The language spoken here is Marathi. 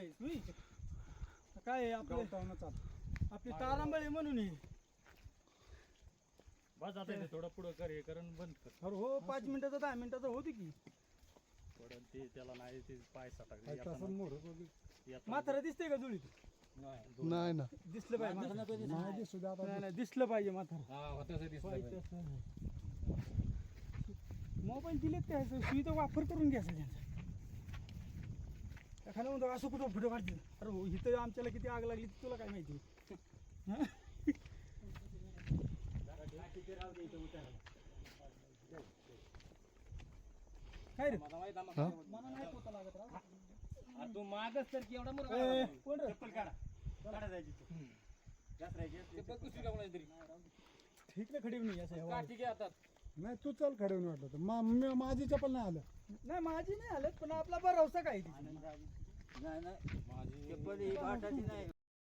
काय आहे आपलं आपली तारांबळे म्हणून हे बस आता इथे थोडं पुढं कर हे करण बंद कर. अरे हो पाच मिनिटाचं दहा मिनिटाचं होती की. थोडं ते त्याला नाही ते पाय काय सटाकले तसं मोर बघ म्हातारा दिसतंय का जुळीत? नाही ना. दिसलं पाहिजे नाही दिसू दे आता. नाही नाही दिसलं पाहिजे म्हातारा. मोबाईल दिलेत काय सुविधा वापर करून घ्यायचा त्यांचा एखादा म्हणतो असं कुठं फोटो काढतील. अरे हो इथं आमच्याला किती आग लागली ती तुला काय माहिती? हं? काय रे? हा? मला नाही पोता लागत राव. तू मागच तर की एवढा ए, कोण रे? ते. बघ कुठली का कोणाची तरी. ठीक खडी नाही असं ठीक आहे आता नाही तू चल खडवून वाटलं तर. मा- मी- माझी चपल नाही आलं. नाही माझी नाही आलं पण आपला भरवसा काय तिची? नाही नाही. चप्पल ही भाटाची नाही.